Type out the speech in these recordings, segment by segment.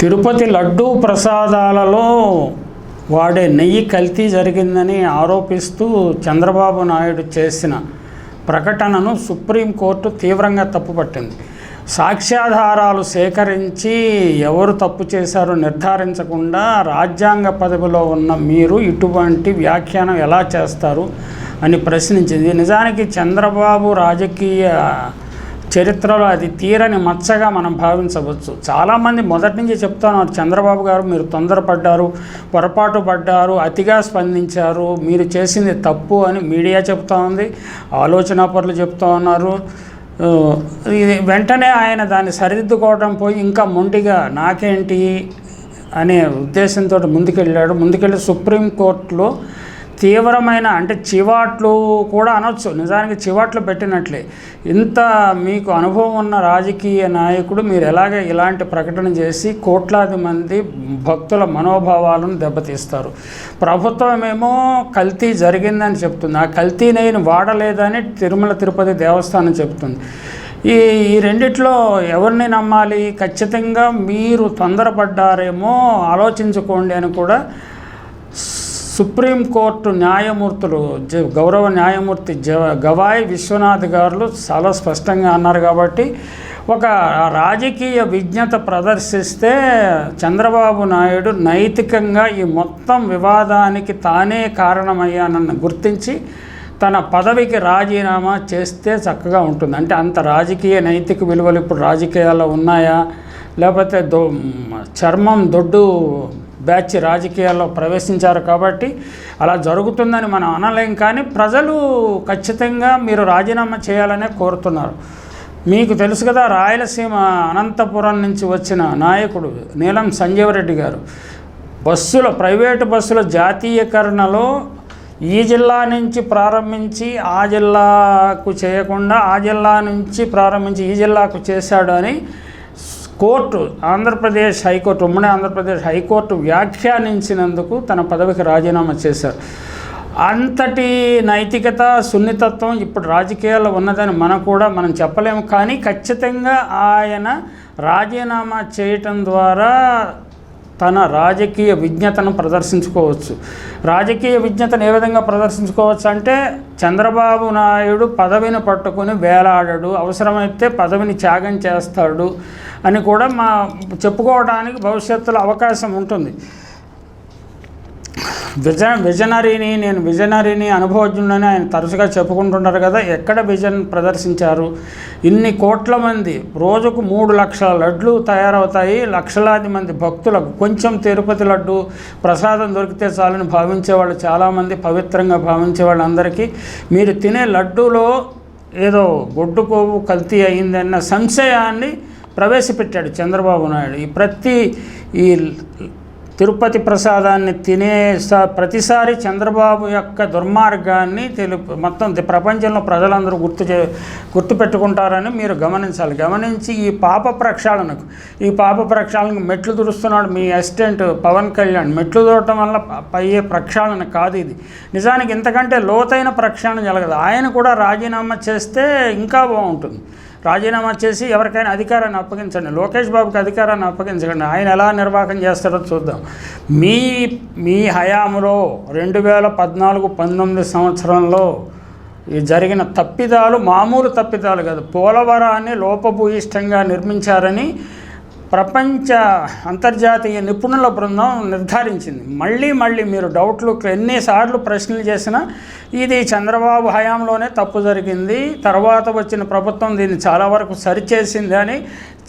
తిరుపతి లడ్డూ ప్రసాదాలలో వాడే నెయ్యి కల్తీ జరిగిందని ఆరోపిస్తూ చంద్రబాబు నాయుడు చేసిన ప్రకటనను సుప్రీంకోర్టు తీవ్రంగా తప్పుపట్టింది. సాక్ష్యాధారాలు సేకరించి ఎవరు తప్పు చేశారో నిర్ధారించకుండా రాజ్యాంగ పదవిలో ఉన్న మీరు ఇటువంటి వ్యాఖ్యానం ఎలా చేస్తారు అని ప్రశ్నించింది. నిజానికి చంద్రబాబు రాజకీయ చరిత్రలో అది తీరని మచ్చగా మనం భావించవచ్చు. చాలామంది మొదటి నుంచి చెప్తున్నారు చంద్రబాబు గారు మీరు తొందరపడ్డారు పొరపాటు పడ్డారు అతిగా స్పందించారు మీరు చేసింది తప్పు అని మీడియా చెప్తా ఉంది ఆలోచన పరులు చెప్తా ఉన్నారు. ఇది వెంటనే ఆయన దాన్ని సరిదిద్దుకోవడం పోయి ఇంకా మొండిగా నాకేంటి అనే ఉద్దేశంతో ముందుకెళ్ళాడు. ముందుకెళ్ళి సుప్రీంకోర్టులో తీవ్రమైన అంటే చివాట్లు కూడా అనొచ్చు. నిజానికి చివాట్లు పెట్టినట్లే. ఇంత మీకు అనుభవం ఉన్న రాజకీయ నాయకుడు మీరు ఎలాగ ఇలాంటి ప్రకటన చేసి కోట్లాది మంది భక్తుల మనోభావాలను దెబ్బతీస్తారు. ప్రభుత్వం ఏమో కల్తీ జరిగిందని చెప్తుంది. ఆ కల్తీ నేను వాడలేదని తిరుమల తిరుపతి దేవస్థానం చెప్తుంది. ఈ ఈ రెండిట్లో ఎవరిని నమ్మాలి? ఖచ్చితంగా మీరు తొందరపడ్డారేమో ఆలోచించుకోండి అని కూడా సుప్రీంకోర్టు న్యాయమూర్తులు జ గౌరవ న్యాయమూర్తి జ గవాయ్ విశ్వనాథ్ గారు చాలా స్పష్టంగా అన్నారు కాబట్టి ఒక రాజకీయ విజ్ఞత ప్రదర్శిస్తే చంద్రబాబు నాయుడు నైతికంగా ఈ మొత్తం వివాదానికి తానే కారణమయ్యానన్న గుర్తించి తన పదవికి రాజీనామా చేస్తే చక్కగా ఉంటుంది. అంటే అంత రాజకీయ నైతిక విలువలు ఇప్పుడు రాజకీయాల్లో ఉన్నాయా? లేకపోతే దొ చర్మం దొడ్డు బ్యాచ్ రాజకీయాల్లో ప్రవేశించారు కాబట్టి అలా జరుగుతుందని మనం అనలేం. కానీ ప్రజలు ఖచ్చితంగా మీరు రాజీనామా చేయాలనే కోరుతున్నారు. మీకు తెలుసు కదా రాయలసీమ అనంతపురం నుంచి వచ్చిన నాయకుడు నీలం సంజీవరెడ్డి గారు. బస్సుల ప్రైవేటు బస్సుల జాతీయకరణలో ఈ జిల్లా నుంచి ప్రారంభించి ఆ జిల్లాకు చేయకుండా ఆ జిల్లా నుంచి ప్రారంభించి ఈ జిల్లాకు చేశాడు అని కోర్టు ఆంధ్రప్రదేశ్ హైకోర్టు ఉమ్మడి ఆంధ్రప్రదేశ్ హైకోర్టు వ్యాఖ్యానించినందుకు తన పదవికి రాజీనామా చేశారు. అంతటి నైతికత సున్నితత్వం ఇప్పుడు రాజకీయాల్లో ఉన్నదని మనం కూడా మనం చెప్పలేము. కానీ ఖచ్చితంగా ఆయన రాజీనామా చేయటం ద్వారా తన రాజకీయ విజ్ఞతను ప్రదర్శించుకోవచ్చు. రాజకీయ విజ్ఞతను ఏ విధంగా ప్రదర్శించుకోవచ్చు అంటే చంద్రబాబు నాయుడు పదవిని పట్టుకొని వేలాడడు అవసరమైతే పదవిని త్యాగం చేస్తాడు అని కూడా మా చెప్పుకోవడానికి భవిష్యత్తులో అవకాశం ఉంటుంది. విజ విజనరీని నేను విజనరీని అనుభవజ్ఞుడని ఆయన తరచుగా చెప్పుకుంటుంటారు కదా ఎక్కడ విజన్ ప్రదర్శించారు? ఇన్ని కోట్ల మంది రోజుకు మూడు లక్షల లడ్లు తయారవుతాయి లక్షలాది మంది భక్తులకు కొంచెం తిరుపతి లడ్డు ప్రసాదం దొరికితే చాలని భావించేవాళ్ళు చాలామంది పవిత్రంగా భావించే వాళ్ళందరికీ మీరు తినే లడ్డూలో ఏదో గొడ్డు కొవ్వు కల్తీ అయిందన్న సంశయాన్ని ప్రవేశపెట్టాడు చంద్రబాబు నాయుడు. ఈ ప్రతి ఈ తిరుపతి ప్రసాదాన్ని తినే ప్రతిసారి చంద్రబాబు యొక్క దుర్మార్గాన్ని తెలుపు మొత్తం ప్రపంచంలో ప్రజలందరూ గుర్తు చే గుర్తుపెట్టుకుంటారని మీరు గమనించాలి. గమనించి ఈ పాప ప్రక్షాళనకు ఈ పాప ప్రక్షాళనకు మెట్లు దురుస్తున్నాడు మీ అసిస్టెంట్ పవన్ కళ్యాణ్. మెట్లు దూరటం వల్ల అయ్యే ప్రక్షాళన కాదు ఇది. నిజానికి ఇంతకంటే లోతైన ప్రక్షాళన జరగదు. ఆయన కూడా రాజీనామా చేస్తే ఇంకా బాగుంటుంది. రాజీనామా చేసి ఎవరికైనా అధికారాన్ని అప్పగించండి. లోకేష్ బాబుకి అధికారాన్ని అప్పగించకండి. ఆయన ఎలా నిర్వాహకం చేస్తారో చూద్దాం. మీ మీ హయాంలో రెండు వేల పద్నాలుగు పంతొమ్మిది సంవత్సరంలో ఈ జరిగిన తప్పిదాలు మామూలు తప్పిదాలు కాదు. పోలవరాన్ని లోపభూయిష్టంగా నిర్మించారని ప్రపంచ అంతర్జాతీయ నిపుణుల బృందం నిర్ధారించింది. మళ్ళీ మళ్ళీ మీరు డౌట్లు ఎన్నిసార్లు ప్రశ్నలు చేసినా ఇది చంద్రబాబు హయాంలోనే తప్పు జరిగింది. తర్వాత వచ్చిన ప్రభుత్వం దీన్ని చాలా వరకు సరిచేసింది అని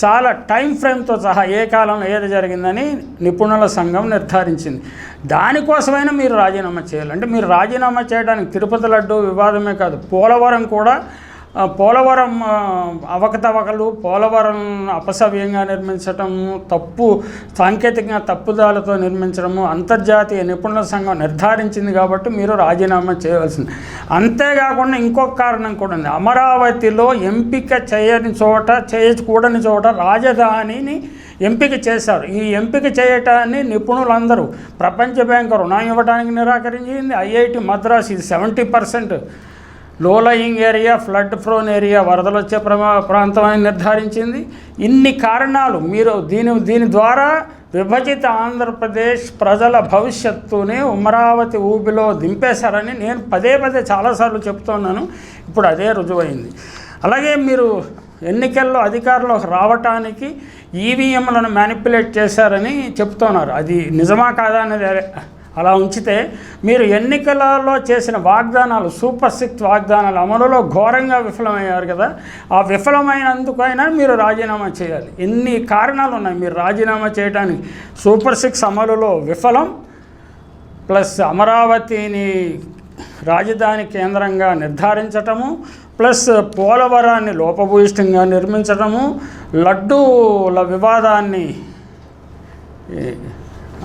చాలా టైం ఫ్రేమ్తో సహా ఏ కాలంలో ఏది జరిగిందని నిపుణుల సంఘం నిర్ధారించింది. దానికోసమైనా మీరు రాజీనామా చేయాలి. అంటే మీరు రాజీనామా చేయడానికి తిరుపతి లడ్డు వివాదమే కాదు పోలవరం కూడా పోలవరం అవకతవకలు పోలవరం అపసవ్యంగా నిర్మించటము తప్పు సాంకేతికంగా తప్పుదాలతో నిర్మించడము అంతర్జాతీయ నిపుణుల సంఘం నిర్ధారించింది కాబట్టి మీరు రాజీనామా చేయవలసింది. అంతేకాకుండా ఇంకొక కారణం కూడా ఉంది. అమరావతిలో ఎంపిక చేయని చోట చేయకూడని చోట రాజధానిని ఎంపిక చేశారు. ఈ ఎంపిక చేయటాన్ని నిపుణులందరూ ప్రపంచ బ్యాంకు రుణం ఇవ్వడానికి నిరాకరించింది. ఐఐటి మద్రాస్ ఇది seventy percent low lying area flood prone area వరదలు వచ్చే ప్రమా ప్రాంతం అని నిర్ధారించింది. ఇన్ని కారణాలు మీరు దీని దీని ద్వారా విభజిత ఆంధ్రప్రదేశ్ ప్రజల భవిష్యత్తుని అమరావతి ఊబిలో దింపేశారని నేను పదే పదే చాలాసార్లు చెప్తున్నాను. ఇప్పుడు అదే రుజువైంది. అలాగే మీరు ఎన్నికల్లో అధికారంలోకి రావటానికి ఈవీఎంలను మ్యానిపులేట్ చేశారని చెప్తున్నారు. అది నిజమా కాదా అనేది అలా ఉంచితే మీరు ఎన్నికలలో చేసిన వాగ్దానాలు సూపర్ సిక్స్ వాగ్దానాలు అమలులో ఘోరంగా విఫలమయ్యారు కదా. ఆ విఫలమైనందుకైనా మీరు రాజీనామా చేయాలి. ఎన్ని కారణాలు ఉన్నాయి? మీరు రాజీనామా చేయడానికి సూపర్ సిక్స్ అమలులో విఫలం ప్లస్ అమరావతిని రాజధాని కేంద్రంగా నిర్ధారించటము ప్లస్ పోలవరాన్ని లోపభూయిష్టంగా నిర్మించటము లడ్డూల వివాదాన్ని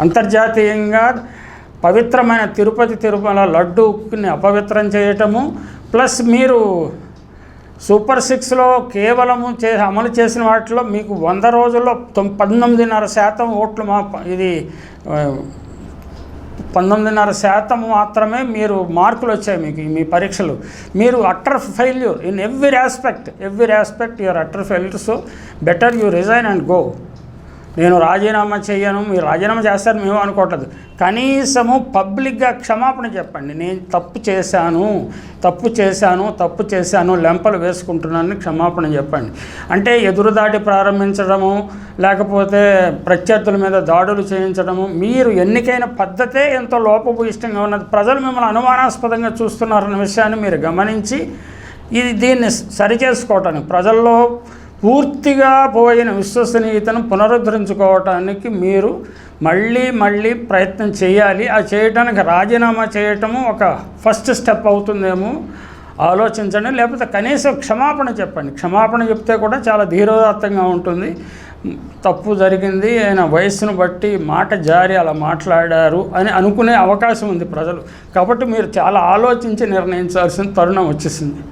అంతర్జాతీయంగా పవిత్రమైన తిరుపతి తిరుమల లడ్డూని అపవిత్రం చేయటము ప్లస్ మీరు సూపర్ సిక్స్లో కేవలము చే అమలు చేసిన వాటిలో మీకు వంద రోజుల్లో తొమ్ పంతొమ్మిదిన్నర శాతం ఓట్లు మా ఇది పంతొమ్మిదిన్నర శాతం మాత్రమే మీరు మార్కులు వచ్చాయి మీకు మీ పరీక్షలు. మీరు utter failure in every aspect every aspect your utter failure so better you resign and go. నేను రాజీనామా చేయను మీరు రాజీనామా చేస్తారు మేము అనుకోవట్లేదు. కనీసము పబ్లిక్గా క్షమాపణ చెప్పండి. నేను తప్పు చేశాను తప్పు చేశాను తప్పు చేశాను లెంపలు వేసుకుంటున్నాను క్షమాపణ చెప్పండి. అంటే ఎదురుదాటి ప్రారంభించడము లేకపోతే ప్రత్యర్థుల మీద దాడులు చేయించడము మీరు ఎన్నికైన పద్ధతే ఎంతో లోపభూయిష్టంగా ఉన్నది. ప్రజలు మిమ్మల్ని అనుమానాస్పదంగా చూస్తున్నారన్న విషయాన్ని మీరు గమనించి ఇది దీన్ని సరిచేసుకోవటానికి ప్రజల్లో పూర్తిగా పోయిన విశ్వసనీయతను పునరుద్ధరించుకోవటానికి మీరు మళ్ళీ మళ్ళీ ప్రయత్నం చేయాలి. ఆ చేయడానికి రాజీనామా చేయటము ఒక ఫస్ట్ స్టెప్ అవుతుందేమో ఆలోచించండి. లేకపోతే కనీసం క్షమాపణ చెప్పండి. క్షమాపణ చెప్తే కూడా చాలా ధీరోదాత్తంగా ఉంటుంది. తప్పు జరిగింది ఆయన వయస్సును బట్టి మాట జారి అలా మాట్లాడారు అని అనుకునే అవకాశం ఉంది ప్రజలు. కాబట్టి మీరు చాలా ఆలోచించి నిర్ణయించాల్సిన తరుణం వచ్చేసింది.